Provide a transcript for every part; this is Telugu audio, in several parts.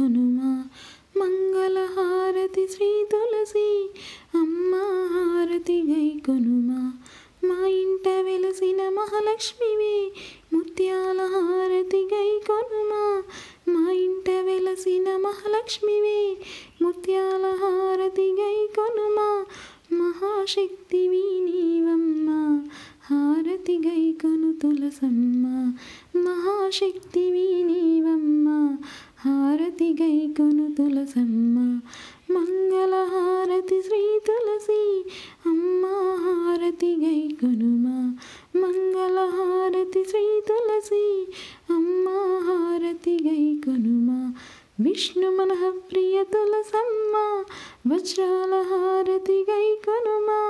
హనుమా మంగళహారతి శ్రీ తులసి అమ్మ హారతి గై కొనుమా. మా ఇంట వెలసిన మహాలక్ష్మివి ముత్యాల హారతి గై కొనుమా. మా ఇంట వెలసిన మహాలక్ష్మివి ముత్యాల హారతి గై కొనుమా. మహాశక్తివి తులసమ్మ మహాశక్తివి నీవమ్మ హారతి గై కొను తులసమ్మ మంగళ హారతి శ్రీ తులసి అమ్మ హారతి గై కొనుమా మంగళ హారతి శ్రీ తులసి అమ్మ హారతి గైకొనుమా విష్ణు మనః ప్రియ తులసమ్మ వజ్రాల హారతి గైకొనుమా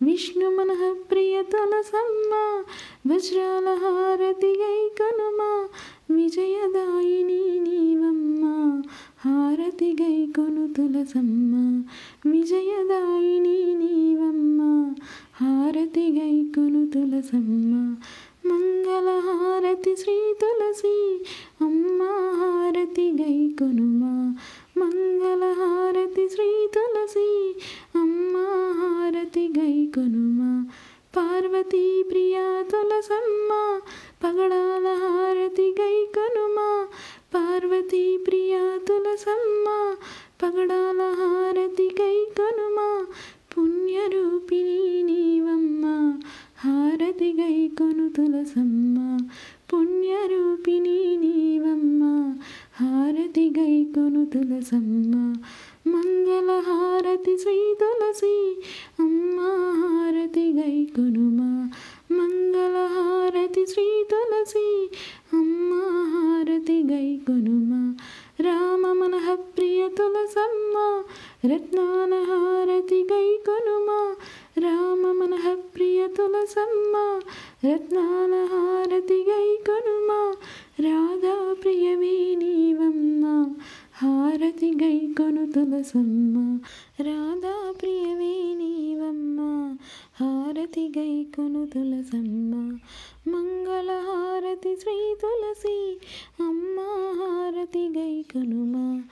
విష్ణు మనః ప్రియ తులసమ్మ వజ్రాల హారతి గై విజయదాయిని నీవమ్మ హారతి గై కొను తులసమ్మ విజయదాయిని నీవమ్మ హారతి గై కొను తులసమ్మ మంగళ హారతి శ్రీ తులసి అమ్మ హారతి గై మంగళ కొనుమా పార్వతీ ప్రియా తులసమ్మ పగడాల హారతి గై కనుమా. పార్వతీ ప్రియా తులసమ్మ పగడాల హారతి గై కనుమా. పుణ్యరూపిణి నీవమ్మ హారతి గై కొను తులసమ్మ. పుణ్యరూపిణి నీవమ్మ హారతి గై కొను తులసమ్మ. మంగళ హారతి శ్రీ తులసి కొనుమా మంగళ హారతి శ్రీ తులసి అమ్మ హారతి గై కొనుమా రామ మనః ప్రియ తులసమ్మ రత్నాల హారతి గై కొనుమా రామ మనః ప్రియ తులసమ్మ రత్నాల హారతి గై కొనుమా రాధా ప్రియవే నీవమ్మ హారతి గై కొను తులసమ్మ. రాధా ప్రియవే నీవమ్మ. హారతి గై కొను తులసమ్మ. మంగళ హారతి శ్రీ తులసి. అమ్మ హారతి గై కొనుమా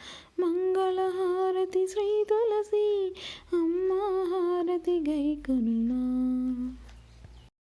మంగళ హారతి శ్రీ తులసి. అమ్మ హారతి గైకొనుమా.